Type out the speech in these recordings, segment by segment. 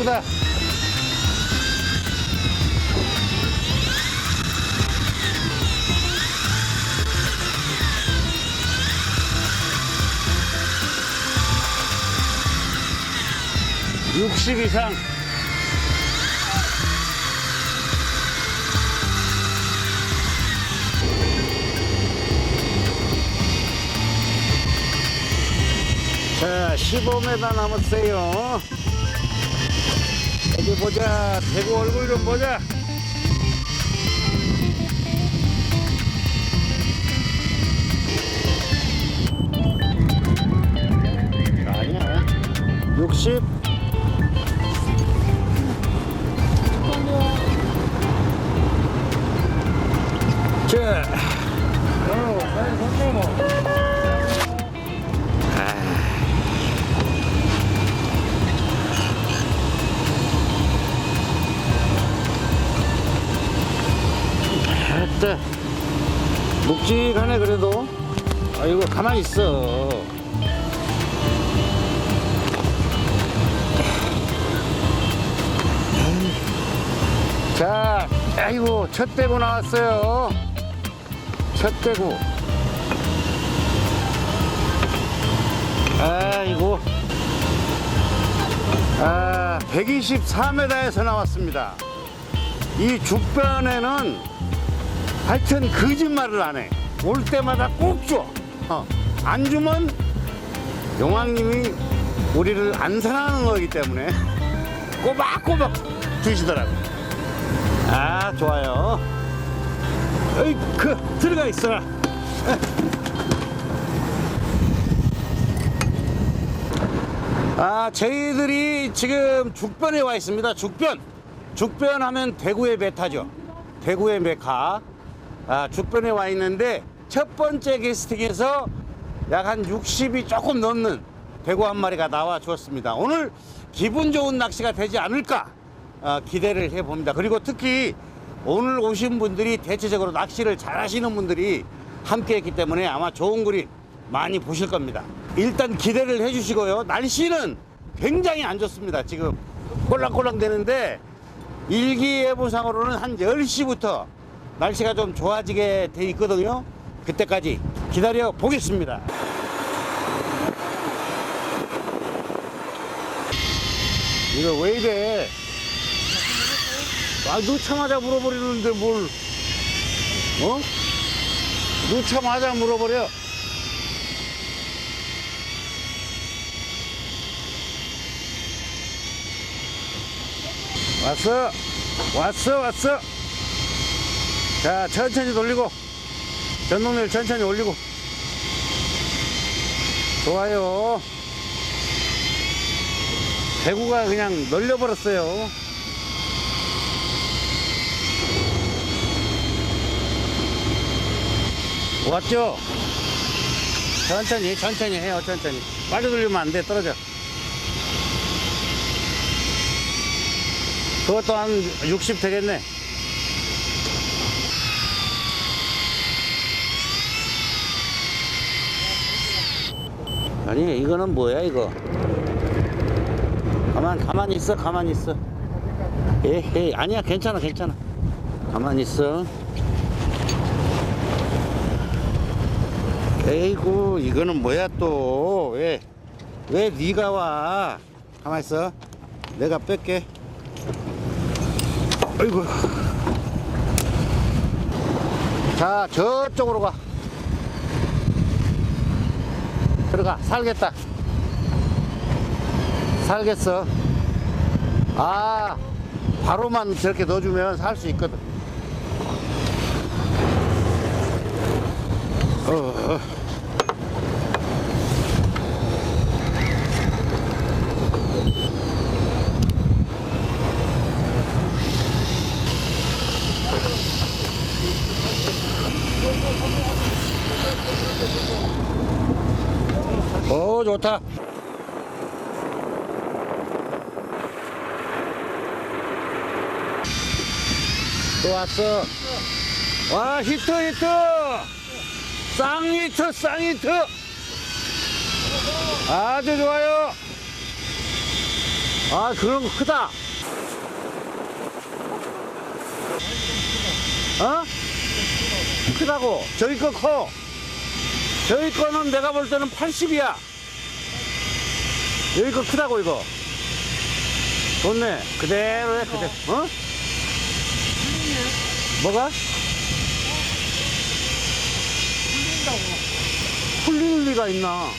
대구다. 육십 이상. 자, 15m 남았어요. 어디 보자. 대구 얼굴 좀 보자. 아니야. 60. 자. 됐다. 묵직하네, 그래도. 아이고, 가만히 있어. 자, 아이고, 첫 대구 나왔어요. 첫 대구. 아이고. 아, 124m에서 나왔습니다. 이 죽변에는 하여튼 거짓말을 안 해. 올 때마다 꼭 줘. 어. 안 주면 용왕님이 우리를 안 사랑하는 거기 때문에 꼬박꼬박 주시더라고. 아, 좋아요. 어이, 그, 들어가 있어라. 아, 저희들이 지금 죽변에 와 있습니다. 죽변. 죽변 하면 대구의 메타죠. 대구의 메카. 아, 죽변에 와 있는데 첫 번째 게스팅에서 약 한 60이 조금 넘는 대구 한 마리가 나와 주었습니다. 오늘 기분 좋은 낚시가 되지 않을까 아, 기대를 해봅니다. 그리고 특히 오늘 오신 분들이 대체적으로 낚시를 잘 하시는 분들이 함께 했기 때문에 아마 좋은 그림 많이 보실 겁니다. 일단 기대를 해주시고요. 날씨는 굉장히 안 좋습니다. 지금 꼴랑꼴랑 되는데 일기예보상으로는 한 10시부터 날씨가 좀 좋아지게 돼 있거든요. 그때까지 기다려 보겠습니다. 이거 왜 이래? 아, 넣자마자 물어버리는데 뭘, 어? 넣자마자 물어버려. 왔어. 왔어, 왔어. 자, 천천히 돌리고. 전동를 천천히 올리고. 좋아요. 대구가 그냥 널려버렸어요. 왔죠? 천천히, 천천히 해요, 천천히. 빨리 돌리면 안 돼, 떨어져. 그것도 한 60 되겠네. 아니, 이거는 뭐야, 이거? 가만, 가만히 있어, 가만히 있어. 에헤이, 아니야, 괜찮아, 괜찮아. 가만히 있어. 에이구, 이거는 뭐야, 또. 왜, 왜 네가 와? 가만히 있어. 내가 뺄게. 아이고. 자, 저쪽으로 가. 들어가. 살겠다. 살겠어. 아, 바로만 저렇게 넣어주면 살 수 있거든. 어, 어. 오, 좋다. 또 왔어. 와, 히트, 히트! 쌍히트, 쌍히트! 아주 좋아요. 아, 그런 거 크다. 어? 크다고. 저기 거 커. 저기 거는 내가 볼 때는 80이야. 여기 거 크다고, 이거. 좋네. 그대로 해, 그대로. 어? 뭐가? 풀리는 리가 있나?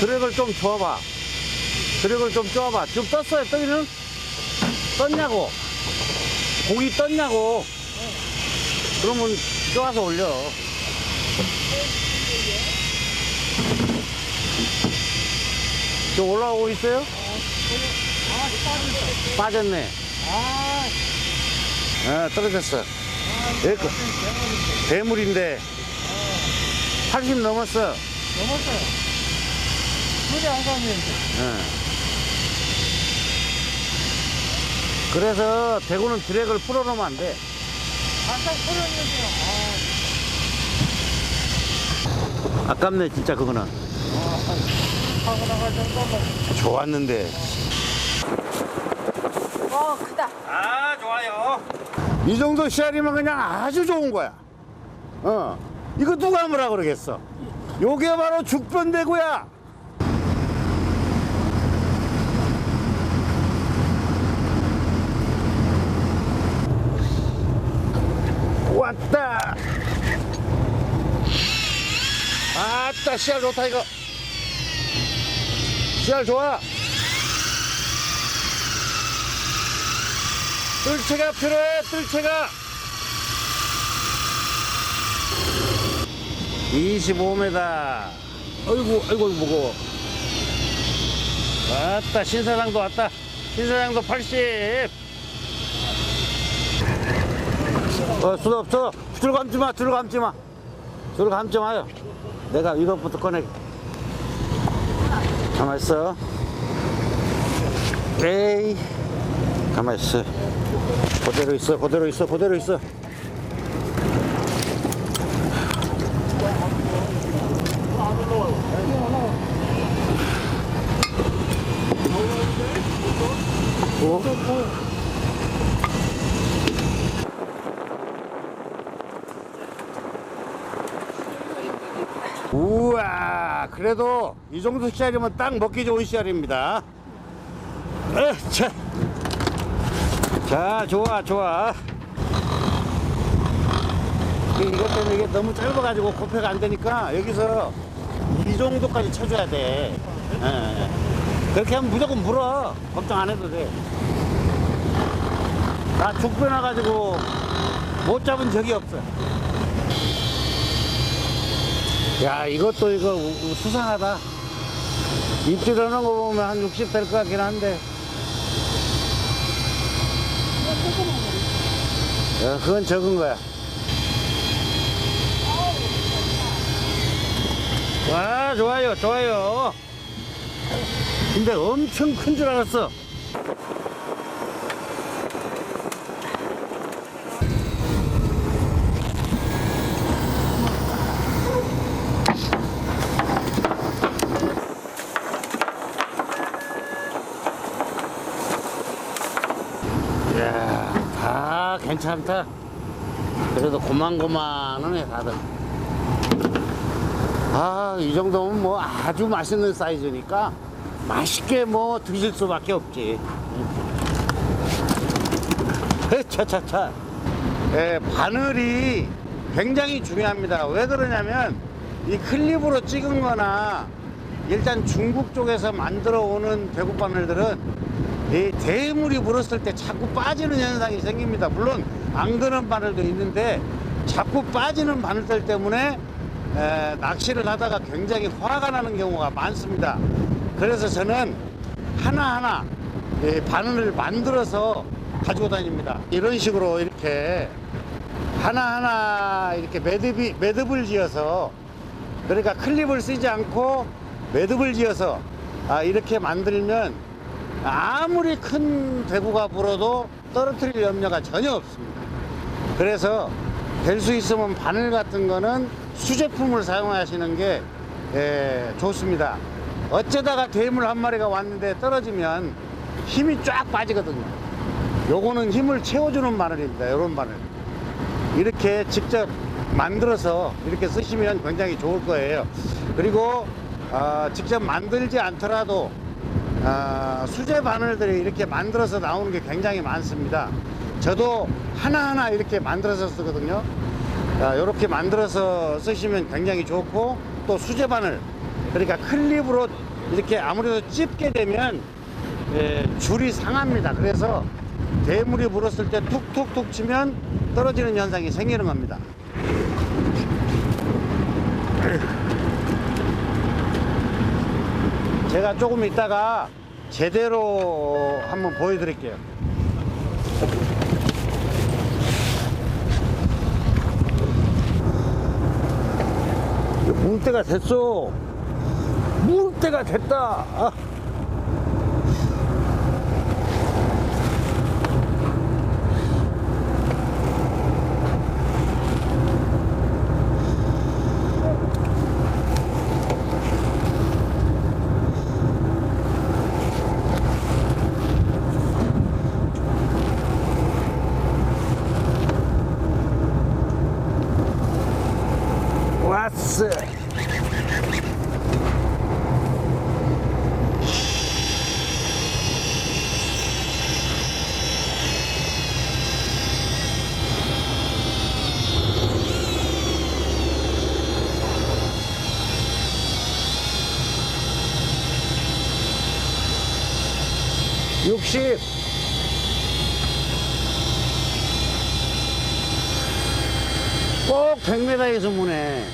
드랙을 좀 줘봐. 드랙을 좀 줘봐. 지금 떴어요, 떠기는? 떴냐고. 고기 떴냐고. 그러면 쪼아서 올려. 좀 올라오고 있어요? 빠졌네. 아, 떨어졌어. 여기 거. 대물인데 80 넘었어. 넘었어요. 물이 안 가면 예. 그래서 대구는 드랙을 풀어놓으면 안 돼. 반짝 풀었는데요. 아깝네, 진짜 그거는. 아, 하고 나갈 정도면. 좋았는데. 와 크다. 아, 좋아요. 이 정도 씨알이면 그냥 아주 좋은 거야. 어. 이거 누가 뭐라 그러겠어? 요게 바로 죽변대구야. 왔다. 아따, 씨알 좋다, 이거. 씨알 좋아. 뜰채가 필요해 뜰채가 25m 아이고 아이고 무거워 왔다 신사장도 왔다 신사장도 80 어, 수도 없어 줄 감지 마, 줄 감지 마. 줄 감지 마요. 내가 이것부터 꺼내. 가만 있어. 에이. 가만 있어. 그대로 있어, 그대로 있어, 그대로 있어. 어? 우와, 그래도 이 정도 씨알이면 딱 먹기 좋은 씨알입니다. 에, 자. 자, 좋아, 좋아. 이- 이것 때문에 이게 너무 짧아가지고 고패가 안 되니까 여기서 이 정도까지 쳐줘야 돼. 예, 예. 그렇게 하면 무조건 물어. 걱정 안 해도 돼. 나 죽변해가지고 못 잡은 적이 없어. 야, 이것도 이거 수상하다. 입질하는 거 보면 한 60 될 것 같긴 한데. 야, 그건 적은 거야. 와, 좋아요, 좋아요. 근데 엄청 큰 줄 알았어. 이야, 다 괜찮다. 그래도 고만고만하네, 다들. 아, 이 정도면 뭐 아주 맛있는 사이즈니까 맛있게 뭐 드실 수밖에 없지. 차차차. 예, 바늘이 굉장히 중요합니다. 왜 그러냐면 이 클립으로 찍은 거나 일단 중국 쪽에서 만들어 오는 대구 바늘들은 이 대물이 물었을 때 자꾸 빠지는 현상이 생깁니다. 물론 안 그런 바늘도 있는데 자꾸 빠지는 바늘들 때문에 에, 낚시를 하다가 굉장히 화가 나는 경우가 많습니다. 그래서 저는 하나하나 이 바늘을 만들어서 가지고 다닙니다. 이런 식으로 이렇게 하나하나 이렇게 매듭이, 매듭을 지어서 그러니까 클립을 쓰지 않고 매듭을 지어서 아, 이렇게 만들면 아무리 큰 대구가 불어도 떨어뜨릴 염려가 전혀 없습니다. 그래서 될 수 있으면 바늘 같은 거는 수제품을 사용하시는 게 에, 좋습니다. 어쩌다가 대물 한 마리가 왔는데 떨어지면 힘이 쫙 빠지거든요. 요거는 힘을 채워주는 바늘입니다. 요런 바늘. 이렇게 직접 만들어서 이렇게 쓰시면 굉장히 좋을 거예요. 그리고 아, 직접 만들지 않더라도 아, 수제 바늘들이 이렇게 만들어서 나오는 게 굉장히 많습니다. 저도 하나하나 이렇게 만들어서 쓰거든요. 이렇게 만들어서 쓰시면 굉장히 좋고 또 수제 바늘 그러니까 클립으로 이렇게 아무래도 찝게 되면 예, 줄이 상합니다. 그래서 대물이 불었을 때 툭툭툭 치면 떨어지는 현상이 생기는 겁니다. 제가 조금 이따가 제대로 한번 보여드릴게요. 물 때가 됐어. 물 때가 됐다. 아. 60 꼭 100m에서 무네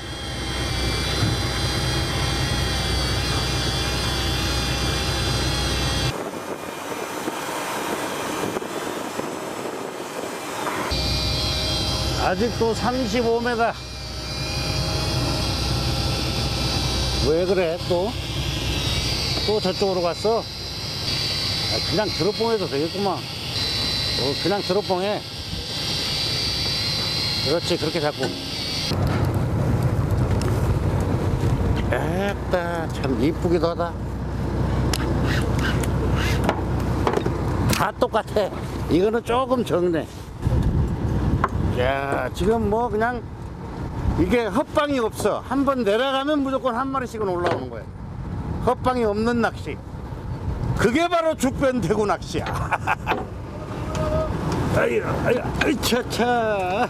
아직도 35m 왜 그래 또? 또 저쪽으로 갔어? 아, 그냥 드롭봉해도 되겠구만. 어, 그냥 드롭봉해. 그렇지, 그렇게 잡고. 에따, 참 이쁘기도 하다. 다 똑같아. 이거는 조금 적네. 야, 지금 뭐 그냥 이게 헛방이 없어. 한 번 내려가면 무조건 한 마리씩은 올라오는 거야. 헛방이 없는 낚시. 그게 바로 죽변 대구 낚시야. 아이, 아이, 아이, 차차.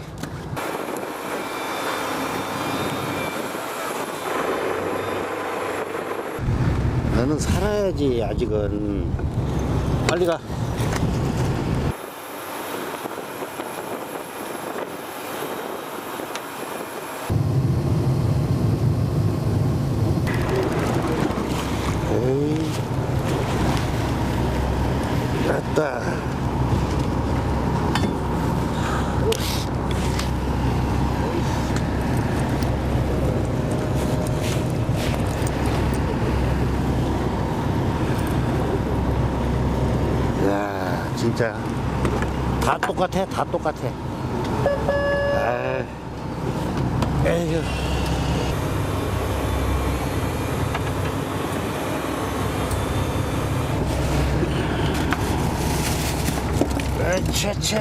너는 살아야지, 아직은. 빨리 가. 됐다. 야, 진짜 다 똑같아, 다 똑같아. 아, 에휴. 차차.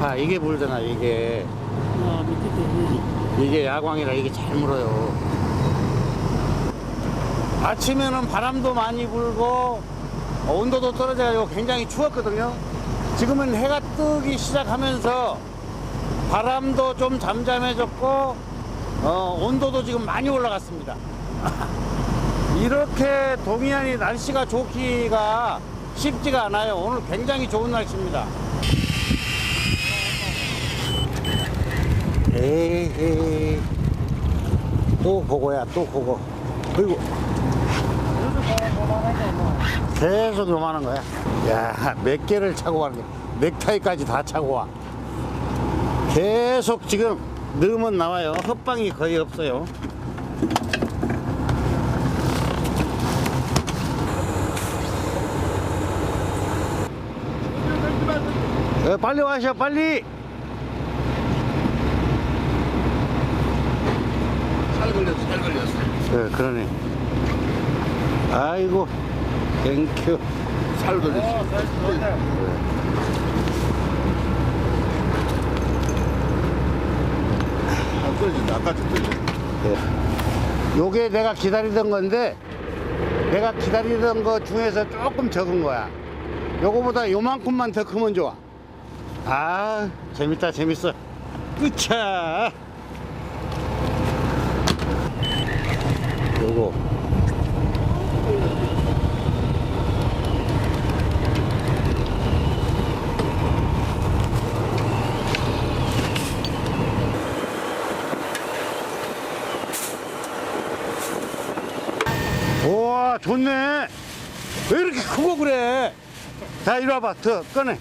아, 이게 물잖아, 이게. 아, 밑에 이게 야광이라 이게 잘 물어요. 아침에는 바람도 많이 불고 어, 온도도 떨어져가지고 굉장히 추웠거든요. 지금은 해가 뜨기 시작하면서 바람도 좀 잠잠해졌고 어, 온도도 지금 많이 올라갔습니다. 이렇게 동해안이 날씨가 좋기가 쉽지가 않아요. 오늘 굉장히 좋은 날씨입니다. 에이, 또 보고야, 또 보고. 그리고 계속 요만한 거야. 야, 몇 개를 차고 가는 거야. 넥타이까지 다 차고 와. 계속 지금 넣으면 나와요. 헛방이 거의 없어요. 예, 빨리 와셔, 빨리! 살 걸렸어, 살 걸렸어. 예, 그러네. 아이고. 땡큐. 살 돌렸어. 안 떨어진다. 아까 좀 떨어졌어. 예. 요게 내가 기다리던 건데 내가 기다리던 거 중에서 조금 적은 거야. 요거보다 요만큼만 더 크면 좋아. 아 재밌다 재밌어. 으차. 요거. 우와 좋네 왜 이렇게 크고 그래 자 이리 와봐 더 꺼내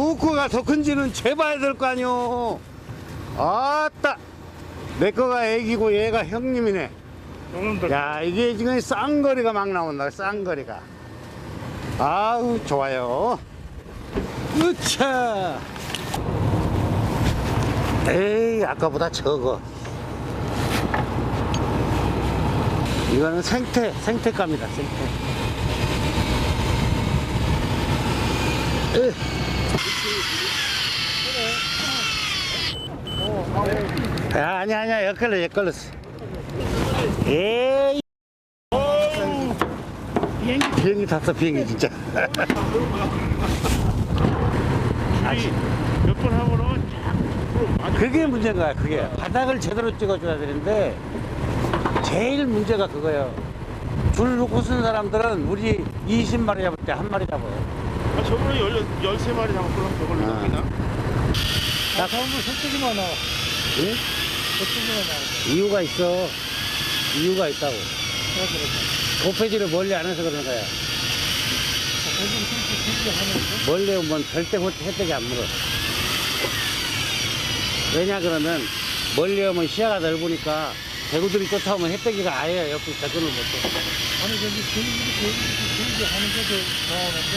누구가 더 큰지는 재봐야 될 거 아니오. 아따 내 거가 애기고 얘가 형님이네. 야 이게 지금 쌍거리가 막 나온다 쌍거리가. 아우 좋아요. 으차. 에이 아까보다 적어. 이거는 생태, 생태감이다, 생태. 으. 야, 아니야, 아니야, 엿걸려, 엿걸렸어. 에이. 비행기, 비행기 탔어, 비행기, 진짜. 몇번 하고는 그게 문제인 거야, 그게. 바닥을 제대로 찍어줘야 되는데, 제일 문제가 그거예요. 줄 놓고 쓴 사람들은 우리 20마리 잡을 때 한 마리 잡아요. 아, 저번에 열, 13마리 잡았구나 저걸 로 아. 잡히나? 나 처음부터 솔직히만 나와 응? 이유가 있어. 이유가 있다고. 도폐지를 멀리 안 해서 그런 거야. 멀리 오면 절대 못- 혜택이 안 물어. 왜냐 그러면 멀리 오면 시야가 넓으니까 대구들이 쫓아오면 혜택이가 아예 옆에 접근을 못해. 아니 저기 비행기 비행기 하는 게도 나오는데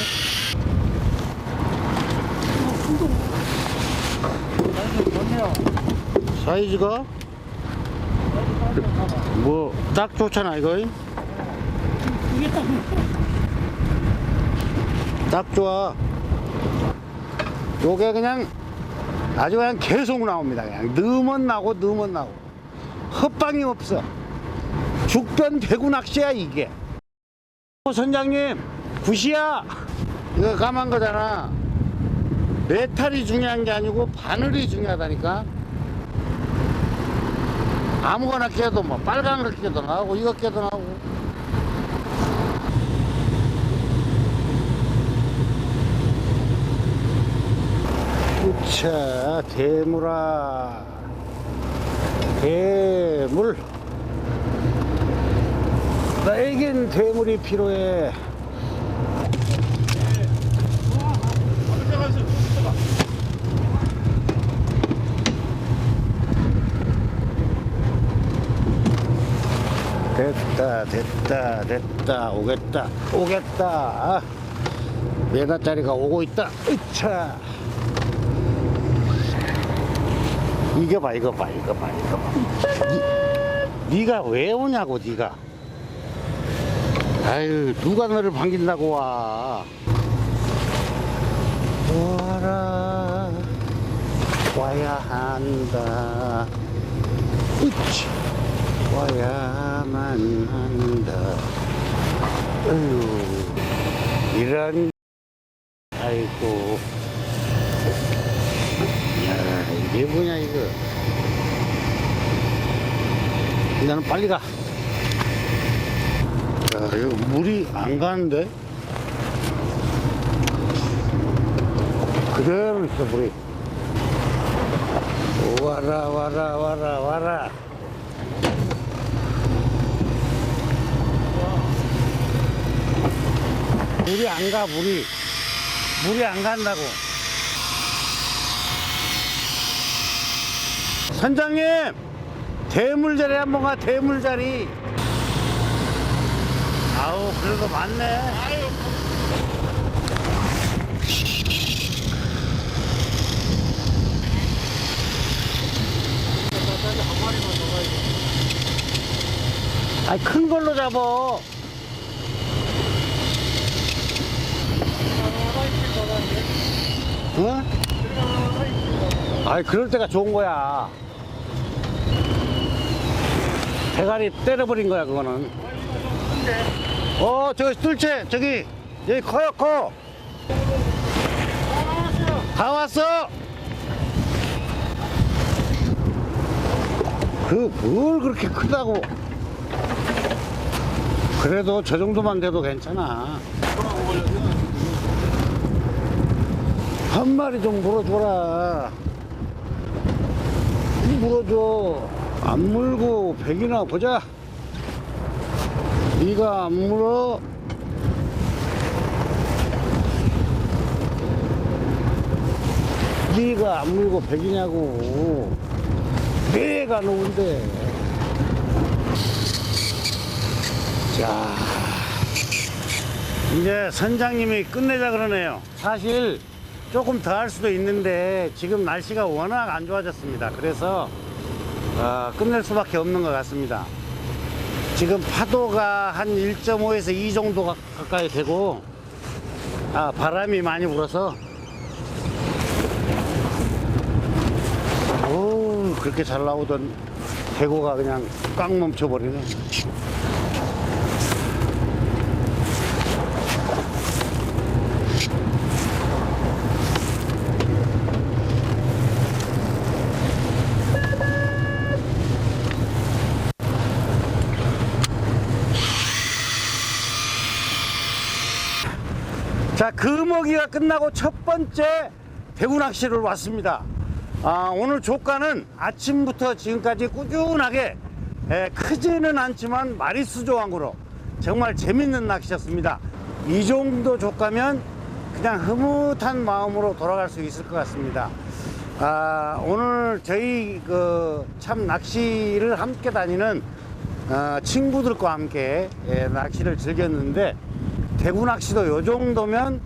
아니 전혀 사이즈가 뭐 딱 좋잖아 이거. 딱딱 좋아. 요게 그냥 아주 그냥 계속 나옵니다. 그냥 넣으면 나고 넣으면 나고. 헛방이 없어. 죽변 배구 낚시야 이게. 어, 선장님 굿이야. 이거 까만 거잖아. 메탈이 중요한 게 아니고 바늘이 중요하다니까. 아무거나 깨도 뭐 빨간 거 깨도 나오고 이거 깨도 나오고. 우차 대물아. 대물. 나에겐 대물이 필요해 됐다 됐다 됐다 오겠다 오겠다. 메다짜리가 오고 있다. 으차. 이거 봐 이거 봐 이거 봐 이거 봐. 니, 네가 왜 오냐고 네가. 아유 누가 너를 반긴다고 와? 와라? 와야 한다. 으치 와야만 한다 어휴 이런 아이고 야, 이게 뭐냐, 이거. 나는 빨리 가. 야, 이거 물이 안 가는데? 그대로 있어, 물이. 와라, 와라, 와라, 와라. 물이 안 가, 물이. 물이 안 간다고. 선장님 대물자리 한번 가 대물자리 아우 그래도 많네 아이 큰 걸로 잡어 어? 아이 그럴 때가 좋은 거야. 대가리 때려버린 거야 그거는. 어 저기 뚫채 저기 여기 커요 커. 다 왔어. 그 뭘 그렇게 크다고. 그래도 저 정도만 돼도 괜찮아. 한 마리 좀 물어줘라. 물어줘. 안 물고 백이나 보자. 네가 안 물어. 네가 안 물고 백이냐고. 내가 놓은데. 자. 이제 선장님이 끝내자 그러네요. 사실 조금 더 할 수도 있는데 지금 날씨가 워낙 안 좋아졌습니다. 그래서 어, 끝낼 수밖에 없는 것 같습니다. 지금 파도가 한 1.5에서 2 정도 가- 가까이 되고 아, 바람이 많이 불어서 오, 그렇게 잘 나오던 대구가 그냥 꽉 멈춰버리네. 금어기가 끝나고 첫 번째 대구 낚시를 왔습니다. 아, 오늘 조과는 아침부터 지금까지 꾸준하게 에, 크지는 않지만 마리수 조항으로 정말 재밌는 낚시였습니다. 이 정도 조과면 그냥 흐뭇한 마음으로 돌아갈 수 있을 것 같습니다. 아, 오늘 저희 그 참 낚시를 함께 다니는 어, 친구들과 함께 예, 낚시를 즐겼는데 대구 낚시도 요 정도면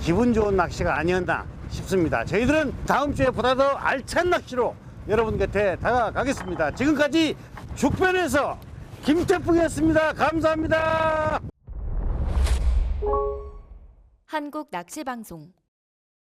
기분 좋은 낚시가 아니었나 싶습니다. 저희들은 다음 주에 보다 더 알찬 낚시로 여러분 곁에 다가가겠습니다. 지금까지 죽변에서 김태풍이었습니다. 감사합니다. 한국 낚시 방송